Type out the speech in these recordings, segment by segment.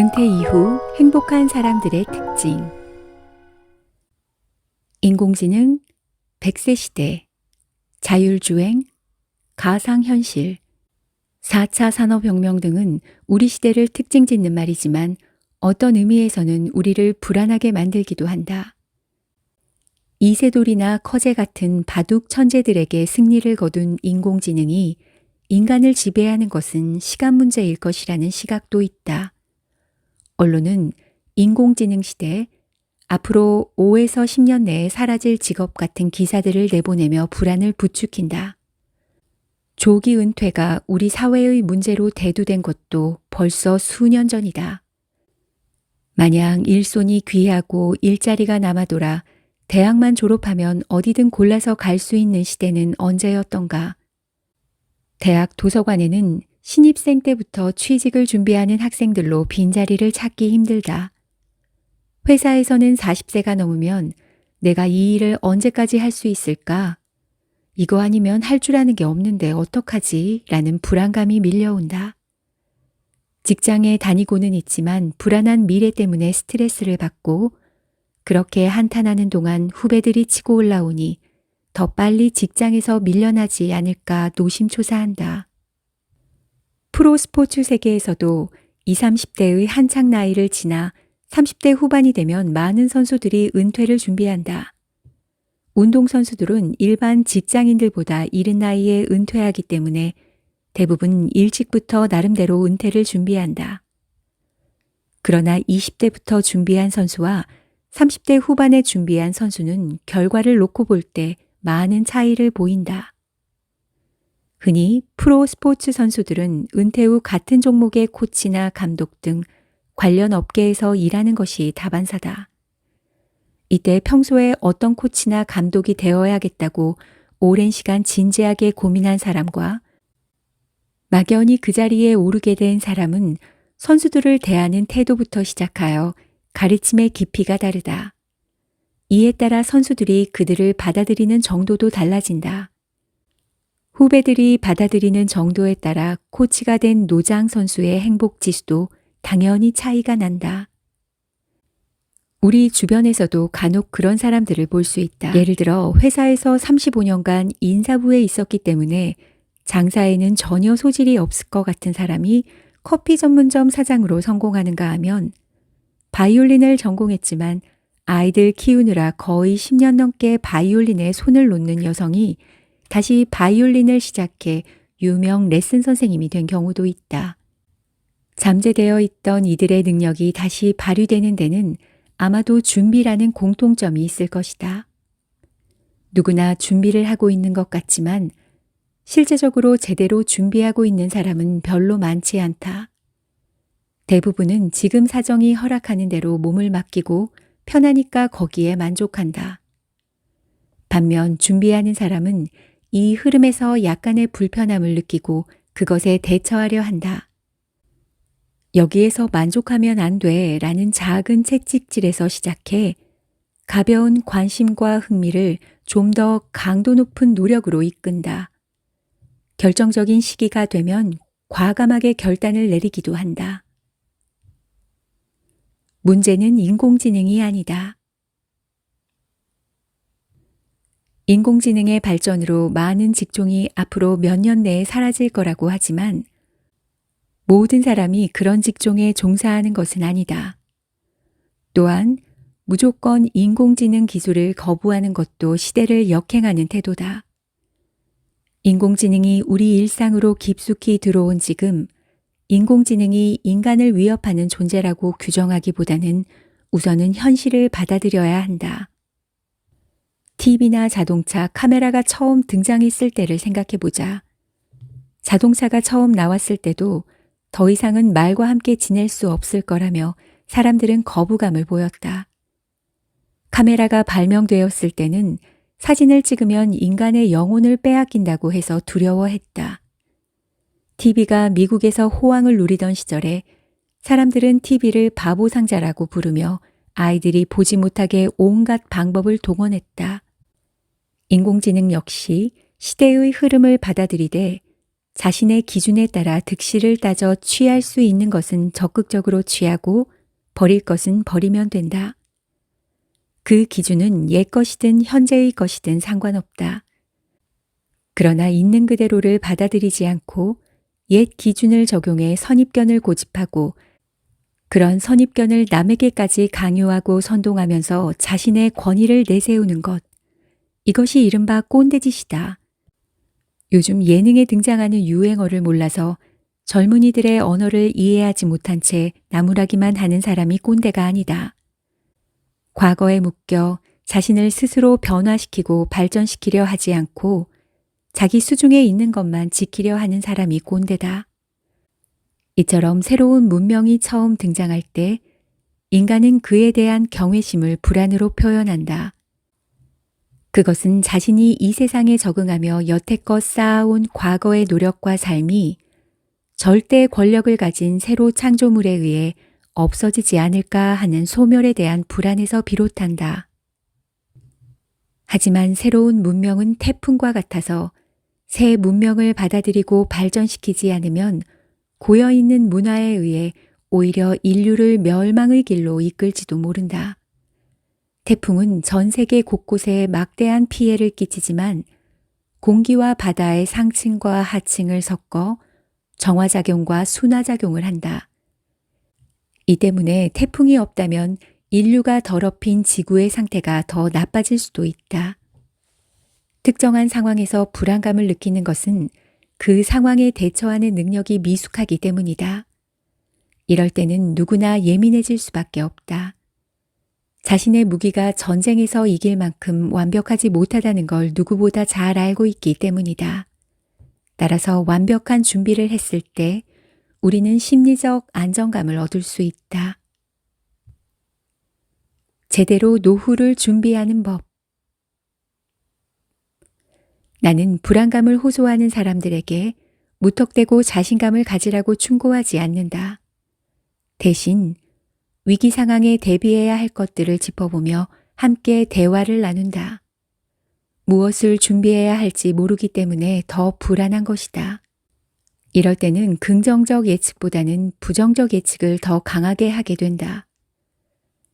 은퇴 이후 행복한 사람들의 특징. 인공지능, 100세 시대, 자율주행, 가상현실, 4차 산업혁명 등은 우리 시대를 특징 짓는 말이지만 어떤 의미에서는 우리를 불안하게 만들기도 한다. 이세돌이나 커제 같은 바둑 천재들에게 승리를 거둔 인공지능이 인간을 지배하는 것은 시간 문제일 것이라는 시각도 있다. 언론은 인공지능 시대 앞으로 5에서 10년 내에 사라질 직업 같은 기사들을 내보내며 불안을 부추긴다. 조기 은퇴가 우리 사회의 문제로 대두된 것도 벌써 수년 전이다. 마냥 일손이 귀하고 일자리가 남아돌아 대학만 졸업하면 어디든 골라서 갈 수 있는 시대는 언제였던가. 대학 도서관에는 신입생 때부터 취직을 준비하는 학생들로 빈자리를 찾기 힘들다. 회사에서는 40세가 넘으면 내가 이 일을 언제까지 할 수 있을까? 이거 아니면 할 줄 아는 게 없는데 어떡하지? 라는 불안감이 밀려온다. 직장에 다니고는 있지만 불안한 미래 때문에 스트레스를 받고 그렇게 한탄하는 동안 후배들이 치고 올라오니 더 빨리 직장에서 밀려나지 않을까 노심초사한다. 프로 스포츠 세계에서도 20, 30대의 한창 나이를 지나 30대 후반이 되면 많은 선수들이 은퇴를 준비한다. 운동선수들은 일반 직장인들보다 이른 나이에 은퇴하기 때문에 대부분 일찍부터 나름대로 은퇴를 준비한다. 그러나 20대부터 준비한 선수와 30대 후반에 준비한 선수는 결과를 놓고 볼 때 많은 차이를 보인다. 흔히 프로 스포츠 선수들은 은퇴 후 같은 종목의 코치나 감독 등 관련 업계에서 일하는 것이 다반사다. 이때 평소에 어떤 코치나 감독이 되어야겠다고 오랜 시간 진지하게 고민한 사람과 막연히 그 자리에 오르게 된 사람은 선수들을 대하는 태도부터 시작하여 가르침의 깊이가 다르다. 이에 따라 선수들이 그들을 받아들이는 정도도 달라진다. 후배들이 받아들이는 정도에 따라 코치가 된 노장 선수의 행복 지수도 당연히 차이가 난다. 우리 주변에서도 간혹 그런 사람들을 볼 수 있다. 예를 들어 회사에서 35년간 인사부에 있었기 때문에 장사에는 전혀 소질이 없을 것 같은 사람이 커피 전문점 사장으로 성공하는가 하면 바이올린을 전공했지만 아이들 키우느라 거의 10년 넘게 바이올린에 손을 놓는 여성이 다시 바이올린을 시작해 유명 레슨 선생님이 된 경우도 있다. 잠재되어 있던 이들의 능력이 다시 발휘되는 데는 아마도 준비라는 공통점이 있을 것이다. 누구나 준비를 하고 있는 것 같지만 실제적으로 제대로 준비하고 있는 사람은 별로 많지 않다. 대부분은 지금 사정이 허락하는 대로 몸을 맡기고 편하니까 거기에 만족한다. 반면 준비하는 사람은 이 흐름에서 약간의 불편함을 느끼고 그것에 대처하려 한다. 여기에서 만족하면 안 돼 라는 작은 채찍질에서 시작해 가벼운 관심과 흥미를 좀 더 강도 높은 노력으로 이끈다. 결정적인 시기가 되면 과감하게 결단을 내리기도 한다. 문제는 인공지능이 아니다. 인공지능의 발전으로 많은 직종이 앞으로 몇 년 내에 사라질 거라고 하지만 모든 사람이 그런 직종에 종사하는 것은 아니다. 또한 무조건 인공지능 기술을 거부하는 것도 시대를 역행하는 태도다. 인공지능이 우리 일상으로 깊숙이 들어온 지금 인공지능이 인간을 위협하는 존재라고 규정하기보다는 우선은 현실을 받아들여야 한다. TV나 자동차, 카메라가 처음 등장했을 때를 생각해 보자. 자동차가 처음 나왔을 때도 더 이상은 말과 함께 지낼 수 없을 거라며 사람들은 거부감을 보였다. 카메라가 발명되었을 때는 사진을 찍으면 인간의 영혼을 빼앗긴다고 해서 두려워했다. TV가 미국에서 호황을 누리던 시절에 사람들은 TV를 바보 상자라고 부르며 아이들이 보지 못하게 온갖 방법을 동원했다. 인공지능 역시 시대의 흐름을 받아들이되 자신의 기준에 따라 득실을 따져 취할 수 있는 것은 적극적으로 취하고 버릴 것은 버리면 된다. 그 기준은 옛 것이든 현재의 것이든 상관없다. 그러나 있는 그대로를 받아들이지 않고 옛 기준을 적용해 선입견을 고집하고 그런 선입견을 남에게까지 강요하고 선동하면서 자신의 권위를 내세우는 것. 이것이 이른바 꼰대짓이다. 요즘 예능에 등장하는 유행어를 몰라서 젊은이들의 언어를 이해하지 못한 채 나무라기만 하는 사람이 꼰대가 아니다. 과거에 묶여 자신을 스스로 변화시키고 발전시키려 하지 않고 자기 수중에 있는 것만 지키려 하는 사람이 꼰대다. 이처럼 새로운 문명이 처음 등장할 때 인간은 그에 대한 경외심을 불안으로 표현한다. 그것은 자신이 이 세상에 적응하며 여태껏 쌓아온 과거의 노력과 삶이 절대 권력을 가진 새로 창조물에 의해 없어지지 않을까 하는 소멸에 대한 불안에서 비롯한다. 하지만 새로운 문명은 태풍과 같아서 새 문명을 받아들이고 발전시키지 않으면 고여있는 문화에 의해 오히려 인류를 멸망의 길로 이끌지도 모른다. 태풍은 전 세계 곳곳에 막대한 피해를 끼치지만 공기와 바다의 상층과 하층을 섞어 정화작용과 순화작용을 한다. 이 때문에 태풍이 없다면 인류가 더럽힌 지구의 상태가 더 나빠질 수도 있다. 특정한 상황에서 불안감을 느끼는 것은 그 상황에 대처하는 능력이 미숙하기 때문이다. 이럴 때는 누구나 예민해질 수밖에 없다. 자신의 무기가 전쟁에서 이길 만큼 완벽하지 못하다는 걸 누구보다 잘 알고 있기 때문이다. 따라서 완벽한 준비를 했을 때 우리는 심리적 안정감을 얻을 수 있다. 제대로 노후를 준비하는 법. 나는 불안감을 호소하는 사람들에게 무턱대고 자신감을 가지라고 충고하지 않는다. 대신 위기 상황에 대비해야 할 것들을 짚어보며 함께 대화를 나눈다. 무엇을 준비해야 할지 모르기 때문에 더 불안한 것이다. 이럴 때는 긍정적 예측보다는 부정적 예측을 더 강하게 하게 된다.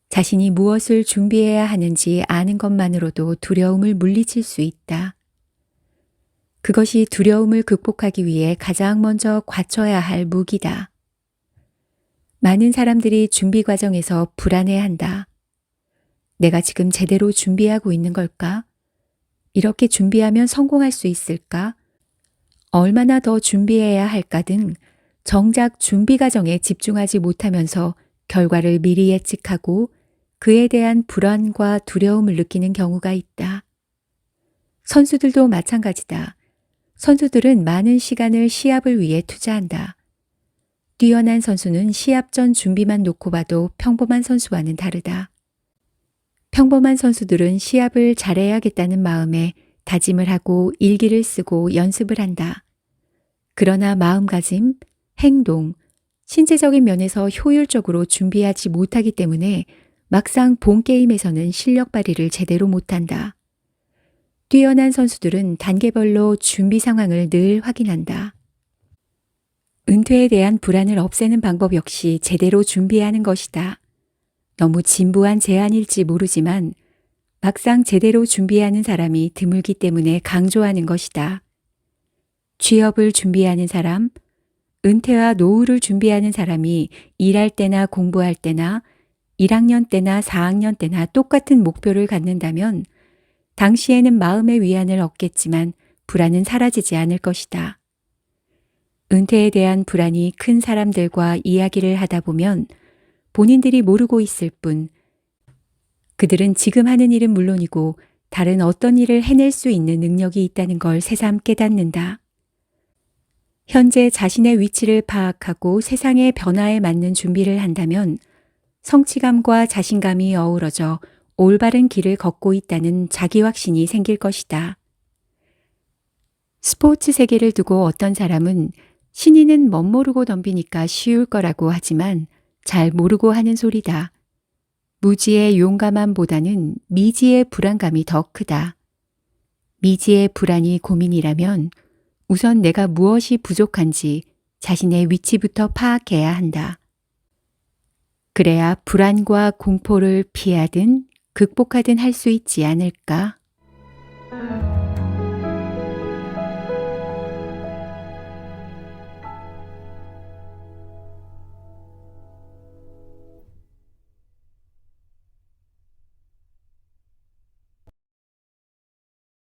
자신이 무엇을 준비해야 하는지 아는 것만으로도 두려움을 물리칠 수 있다. 그것이 두려움을 극복하기 위해 가장 먼저 갖춰야 할 무기다. 많은 사람들이 준비 과정에서 불안해 한다. 내가 지금 제대로 준비하고 있는 걸까? 이렇게 준비하면 성공할 수 있을까? 얼마나 더 준비해야 할까 등 정작 준비 과정에 집중하지 못하면서 결과를 미리 예측하고 그에 대한 불안과 두려움을 느끼는 경우가 있다. 선수들도 마찬가지다. 선수들은 많은 시간을 시합을 위해 투자한다. 뛰어난 선수는 시합 전 준비만 놓고 봐도 평범한 선수와는 다르다. 평범한 선수들은 시합을 잘해야겠다는 마음에 다짐을 하고 일기를 쓰고 연습을 한다. 그러나 마음가짐, 행동, 신체적인 면에서 효율적으로 준비하지 못하기 때문에 막상 본 게임에서는 실력 발휘를 제대로 못한다. 뛰어난 선수들은 단계별로 준비 상황을 늘 확인한다. 은퇴에 대한 불안을 없애는 방법 역시 제대로 준비하는 것이다. 너무 진부한 제안일지 모르지만 막상 제대로 준비하는 사람이 드물기 때문에 강조하는 것이다. 취업을 준비하는 사람, 은퇴와 노후를 준비하는 사람이 일할 때나 공부할 때나 1학년 때나 4학년 때나 똑같은 목표를 갖는다면 당시에는 마음의 위안을 얻겠지만 불안은 사라지지 않을 것이다. 은퇴에 대한 불안이 큰 사람들과 이야기를 하다 보면 본인들이 모르고 있을 뿐 그들은 지금 하는 일은 물론이고 다른 어떤 일을 해낼 수 있는 능력이 있다는 걸 새삼 깨닫는다. 현재 자신의 위치를 파악하고 세상의 변화에 맞는 준비를 한다면 성취감과 자신감이 어우러져 올바른 길을 걷고 있다는 자기 확신이 생길 것이다. 스포츠 세계를 두고 어떤 사람은 신인은 멋모르고 덤비니까 쉬울 거라고 하지만 잘 모르고 하는 소리다. 무지의 용감함보다는 미지의 불안감이 더 크다. 미지의 불안이 고민이라면 우선 내가 무엇이 부족한지 자신의 위치부터 파악해야 한다. 그래야 불안과 공포를 피하든 극복하든 할 수 있지 않을까?